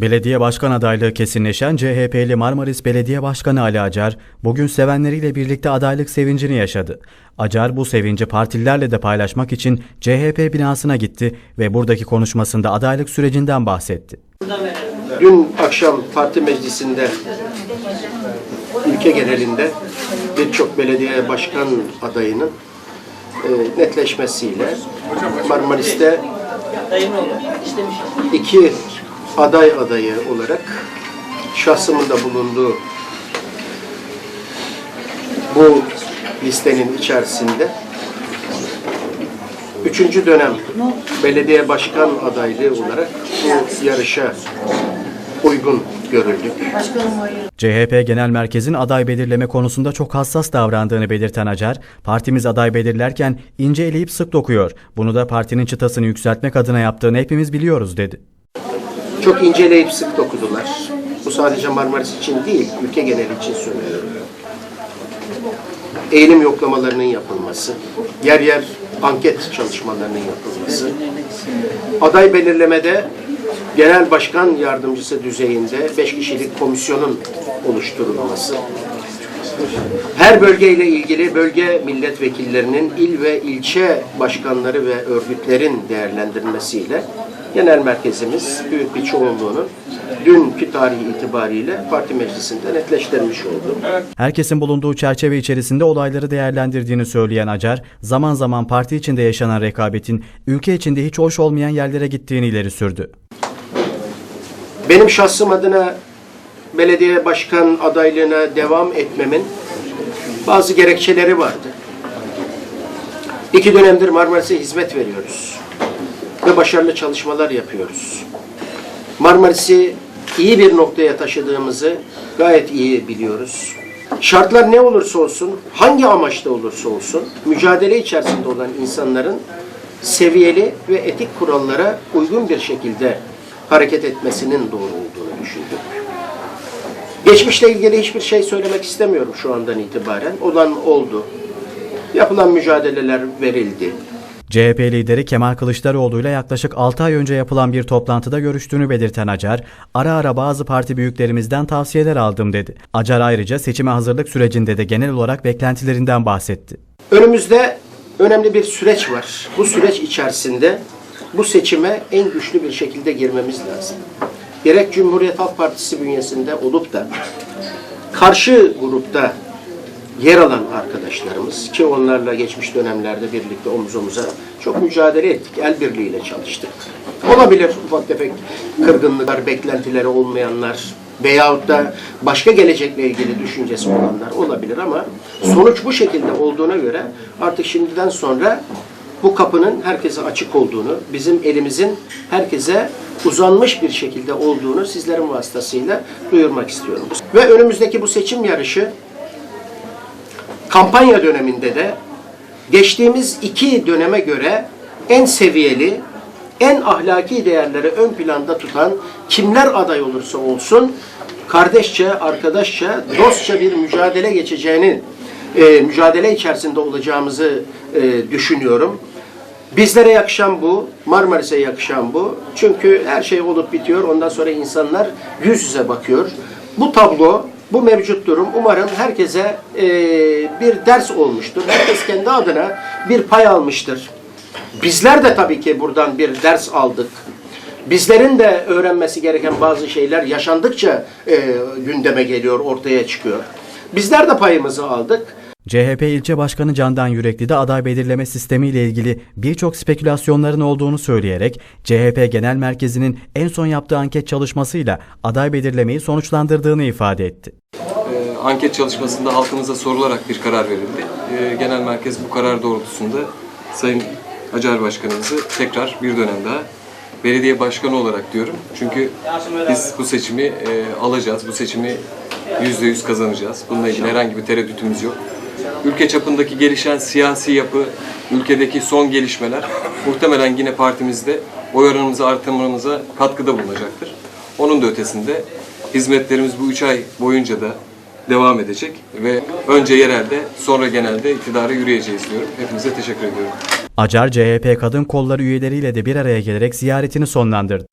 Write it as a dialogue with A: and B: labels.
A: Belediye başkan adaylığı kesinleşen CHP'li Marmaris Belediye Başkanı Ali Acar, bugün sevenleriyle birlikte adaylık sevincini yaşadı. Acar bu sevinci partililerle de paylaşmak için CHP binasına gitti ve buradaki konuşmasında adaylık sürecinden bahsetti.
B: Dün akşam parti meclisinde ülke genelinde birçok belediye başkan adayının e, netleşmesiyle Marmaris'te iki aday adayı olarak şahsımın da bulunduğu bu listenin içerisinde üçüncü dönem belediye başkan adaylığı olarak bu yarışa uygun görüldük.
A: CHP Genel Merkez'in aday belirleme konusunda çok hassas davrandığını belirten Acar, partimiz aday belirlerken ince eleyip sık dokuyor. Bunu da partinin çıtasını yükseltmek adına yaptığını hepimiz biliyoruz dedi.
B: Çok inceleyip sık dokudular. Bu sadece Marmaris için değil, ülke geneli için söylüyorum. Eğilim yoklamalarının yapılması, yer yer anket çalışmalarının yapılması, aday belirlemede genel başkan yardımcısı düzeyinde 5 kişilik komisyonun oluşturulması, her bölgeyle ilgili bölge milletvekillerinin il ve ilçe başkanları ve örgütlerin değerlendirmesiyle genel merkezimiz büyük bir çoğunluğunu dünkü tarih itibariyle parti meclisinde netleştirmiş oldu.
A: Herkesin bulunduğu çerçeve içerisinde olayları değerlendirdiğini söyleyen Acar, zaman zaman parti içinde yaşanan rekabetin ülke içinde hiç hoş olmayan yerlere gittiğini ileri sürdü.
B: Benim şahsım adına belediye başkan adaylığına devam etmemin bazı gerekçeleri vardı. İki dönemdir Marmaris'e hizmet veriyoruz ve başarılı çalışmalar yapıyoruz. Marmaris'i iyi bir noktaya taşıdığımızı gayet iyi biliyoruz. Şartlar ne olursa olsun, hangi amaçta olursa olsun, mücadele içerisinde olan insanların seviyeli ve etik kurallara uygun bir şekilde hareket etmesinin doğru olduğunu düşündük. Geçmişle ilgili hiçbir şey söylemek istemiyorum şu andan itibaren. Olan oldu. Yapılan mücadeleler verildi.
A: CHP lideri Kemal Kılıçdaroğlu ile yaklaşık 6 ay önce yapılan bir toplantıda görüştüğünü belirten Acar, ara ara bazı parti büyüklerimizden tavsiyeler aldım dedi. Acar ayrıca seçime hazırlık sürecinde de genel olarak beklentilerinden bahsetti.
B: Önümüzde önemli bir süreç var. Bu süreç içerisinde bu seçime en güçlü bir şekilde girmemiz lazım. Gerek Cumhuriyet Halk Partisi bünyesinde olup da karşı grupta yer alan arkadaşlarımız ki onlarla geçmiş dönemlerde birlikte omuz omuza çok mücadele ettik. El birliğiyle çalıştık. Olabilir ufak tefek kırgınlıklar, beklentileri olmayanlar veyahut da başka gelecekle ilgili düşüncesi olanlar olabilir ama sonuç bu şekilde olduğuna göre artık şimdiden sonra bu kapının herkese açık olduğunu, bizim elimizin herkese uzanmış bir şekilde olduğunu sizlerin vasıtasıyla duyurmak istiyorum. Ve önümüzdeki bu seçim yarışı kampanya döneminde de geçtiğimiz iki döneme göre en seviyeli, en ahlaki değerleri ön planda tutan kimler aday olursa olsun kardeşçe, arkadaşça, dostça bir mücadele geçeceğini, e, mücadele içerisinde olacağımızı e, düşünüyorum. Bizlere yakışan bu, Marmaris'e yakışan bu. Çünkü her şey olup bitiyor. Ondan sonra insanlar yüz yüze bakıyor. Bu tablo, bu mevcut durum umarım herkese e, bir ders olmuştur. Herkes kendi adına bir pay almıştır. Bizler de tabii ki buradan bir ders aldık. Bizlerin de öğrenmesi gereken bazı şeyler yaşandıkça e, gündeme geliyor, ortaya çıkıyor. Bizler de payımızı aldık.
A: CHP ilçe başkanı Candan Yürekli de aday belirleme sistemiyle ilgili birçok spekülasyonların olduğunu söyleyerek CHP Genel Merkezi'nin en son yaptığı anket çalışmasıyla aday belirlemeyi sonuçlandırdığını ifade etti.
C: Anket çalışmasında halkımıza sorularak bir karar verildi. Ee, genel merkez bu karar doğrultusunda Sayın Acar Başkanımızı tekrar bir dönem daha belediye başkanı olarak diyorum. Çünkü biz bu seçimi e, alacağız, bu seçimi yüzde yüz kazanacağız. Bununla ilgili herhangi bir tereddütümüz yok. Ülke çapındaki gelişen siyasi yapı, ülkedeki son gelişmeler muhtemelen yine partimizde oy oranımızı artırmamıza katkıda bulunacaktır. Onun da ötesinde hizmetlerimiz bu üç ay boyunca da devam edecek ve önce yerelde sonra genelde iktidara yürüyeceğiz diyorum. Hepinize teşekkür ediyorum.
A: Acar CHP kadın kolları üyeleriyle de bir araya gelerek ziyaretini sonlandırdı.